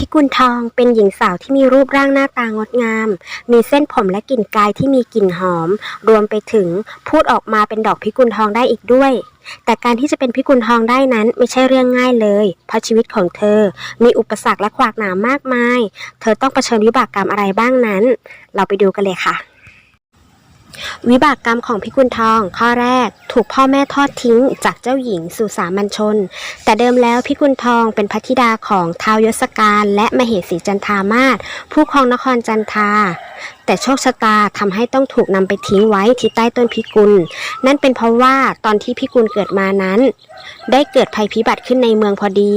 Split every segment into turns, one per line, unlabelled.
พิกุลทองเป็นหญิงสาวที่มีรูปร่างหน้าตางดงาม มีเส้นผมและกลิ่นกายที่มีกลิ่นหอม รวมไปถึงพูดออกมาเป็นดอกพิกุลทองได้อีกด้วย แต่การที่จะเป็นพิกุลทองได้นั้นไม่ใช่เรื่องง่ายเลย เพราะชีวิตของเธอ มีอุปสรรคและขวากหนามมากมาย เธอต้องเผชิญวิบากกรรมอะไรบ้างนั้น เราไปดูกันเลยค่ะ วิบากกรรมของพิกุลทอง ข้อแรก ถูกพ่อแม่ทอดทิ้งจากเจ้าหญิงสู่สามัญชน แต่เดิมแล้วพิกุลทองเป็นพระธิดาของท้าวยศการและมเหสีจันทามาศผู้ครองนครจันทา แต่โชคชะตาทำให้ต้องถูกนำไปทิ้งไว้ที่ใต้ต้นพิกุล นั่นเป็นเพราะว่าตอนที่พิกุลเกิดมานั้น ได้เกิดภัยพิบัติขึ้นในเมืองพอดี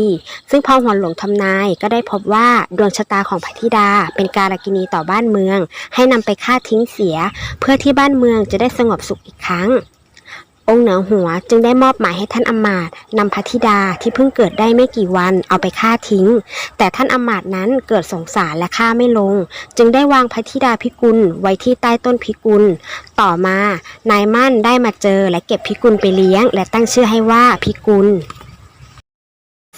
ซึ่งพ่อหวนหลงทำนายก็ได้พบว่าดวงชะตาของพระธิดา เป็นการกินีต่อบ้านเมือง ให้นำไปฆ่าทิ้งเสีย เพื่อที่บ้านเมืองจะได้สงบสุขอีกครั้ง องค์เหนือหัวจึงได้มอบหมายให้ท่านอมาตนำพระธิดาที่เพิ่งเกิดได้ไม่กี่วันเอาไปฆ่าทิ้ง แต่ท่านอมาตนั้นเกิดสงสารและฆ่าไม่ลง จึงได้วางพระธิดาพิกุลไว้ที่ใต้ต้นพิกุล ต่อมานายมั่นได้มาเจอและเก็บพิกุลไปเลี้ยง และตั้งชื่อให้ว่าพิกุล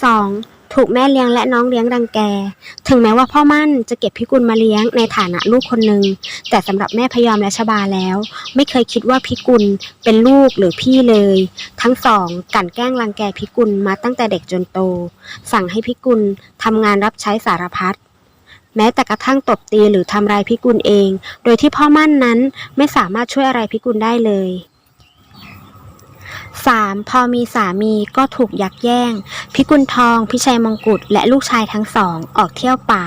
2. ถูกแม่เลี้ยงและน้องเลี้ยงรังแก ถึงแม้ว่าพ่อมั่นจะเก็บพิกุลมาเลี้ยงในฐานะลูกคนหนึ่ง แต่สำหรับแม่พยอมและชบาแล้ว ไม่เคยคิดว่าพิกุลเป็นลูกหรือพี่เลย ทั้งสองกันแกล้งรังแกพิกุลมาตั้งแต่เด็กจนโต สั่งให้พิกุลทำงานรับใช้สารพัดแม้แต่กระทั่งตบตีหรือทำร้ายพิกุลเอง โดยที่พ่อมั่นนั้นไม่สามารถช่วยอะไรพิกุลได้เลย 3. พอมีสามีก็ถูกยักแย่ง พิกุลทอง พิชัยมงกุฎและลูกชายทั้งสองออกเที่ยวป่า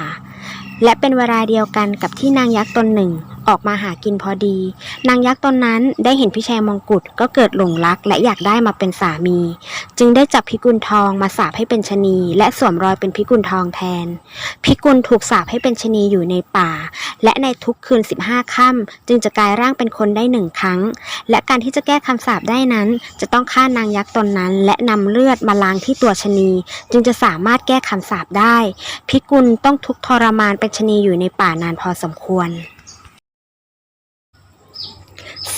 และเป็นเวลาเดียวกันกับที่นางยักษ์ตนหนึ่ง ออกมาหากินพอดี นางยักษ์ตนนั้นได้เห็นพิชัยมงกุฎก็เกิดหลงรักและอยากได้มาเป็นสามี จึงได้จับพิกุลทองมาสาปให้เป็นชะนี และสวมรอยเป็นพิกุลทองแทน พิกุลถูกสาปให้เป็นชะนีอยู่ในป่า และในทุกคืน 15ค่ำจึงจะกลายร่างเป็นคนได้หนึ่งครั้ง และการที่จะแก้คำสาปได้นั้น จะต้องฆ่านางยักษ์ตนนั้น และนำเลือดมาล้างที่ตัวชะนี จึงจะสามารถแก้คำสาปได้ พิกุลต้องทุกข์ทรมานเป็นชะนีอยู่ในป่านานพอสมควร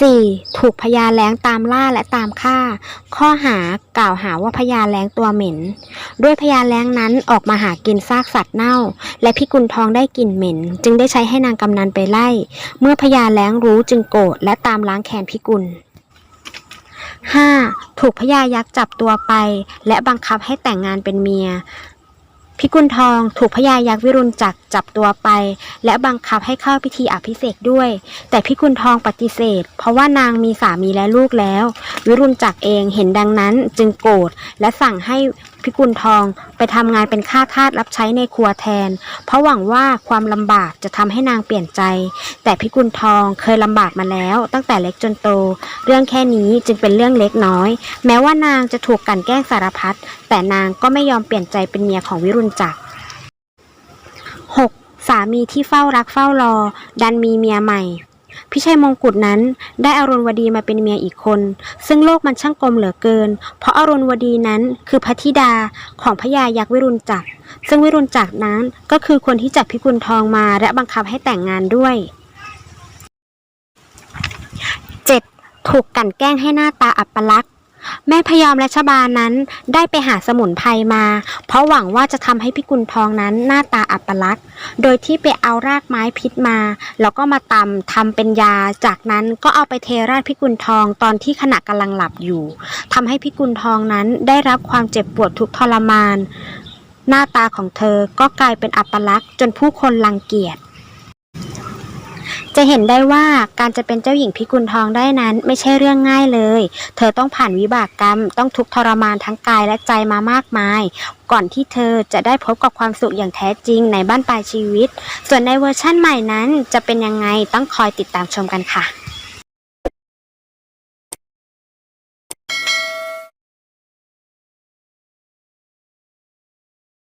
4. ถูกพญาแล้งตามล่าและตามฆ่า ข้อหากล่าวหาว่าพญาแล้งตัวเหม็น ด้วยพญาแล้งนั้นออกมาหากินซากสัตว์เน่า และพิกุลทองได้กลิ่นเหม็น จึงได้ใช้ให้นางกำนันไปไล่ เมื่อพญาแล้งรู้จึงโกรธและตามล้างแค้นพิกุล 5. ถูกพญายักษ์จับตัวไป และบังคับให้แต่งงานเป็นเมีย พิกุลทองถูกพญายักษ์วิรุณจักจับตัวไป และบังคับให้เข้าพิธีอภิเษกด้วย แต่พิกุลทองปฏิเสธ เพราะว่านางมีสามีและลูกแล้ว วิรุณจักเองเห็นดังนั้นจึงโกรธและสั่งให้ พิกุลทองไปทำงานเป็นข้าทาสรับใช้ในครัวแทน เพราะหวังว่าความลำบากจะทำให้นางเปลี่ยนใจ แต่พิกุลทองเคยลำบากมาแล้ว ตั้งแต่เล็กจนโต เรื่องแค่นี้จึงเป็นเรื่องเล็กน้อย แม้ว่านางจะถูกกันแกล้งสารพัดแต่นางก็ไม่ยอมเปลี่ยนใจเป็นเมียของวิรุณจักร 6. สามีที่เฝ้ารักเฝ้ารอ ดันมีเมียใหม่ พิชัยมงกุฎนั้น ได้อรุณวดีมาเป็นเมียอีกคน ซึ่งโลกมันช่างกลมเหลือเกิน เพราะอรุณวดีนั้นคือพระธิดาของพญายักษ์วิรุณจักร ซึ่งวิรุณจักรนั้นก็คือคนที่จับพิกุลทองมาและบังคับให้แต่งงานด้วย 7. ถูกกลั่นแกล้งให้หน้าตาอัปลักษ แม่พยอมและชบานั้นได้ไปหาสมุนไพรมา เพราะหวังว่าจะทำให้พิกุลทองนั้นหน้าตาอัปลักษณ์ โดยที่ไปเอารากไม้พิษมา แล้วก็มาตำทำเป็นยา จากนั้นก็เอาไปเทราดพิกุลทองตอนที่ขณะกำลังหลับอยู่ทำให้พิกุลทองนั้นได้รับความเจ็บปวดทุกทรมาน หน้าตาของเธอก็กลายเป็นอัปลักษณ์จนผู้คนรังเกียจ จะเห็นได้ว่าการจะเป็นเจ้าหญิงพิกุลทองได้นั้นไม่ใช่เรื่องง่ายเลย เธอต้องผ่านวิบากกรรม ต้องทุกข์ทรมานทั้งกายและใจมามากมาย ก่อนที่เธอจะได้พบกับความสุขอย่างแท้จริงในบ้านปลายชีวิต ส่วนในเวอร์ชั่นใหม่นั้นจะเป็นยังไงต้องคอยติดตามชมกันค่ะ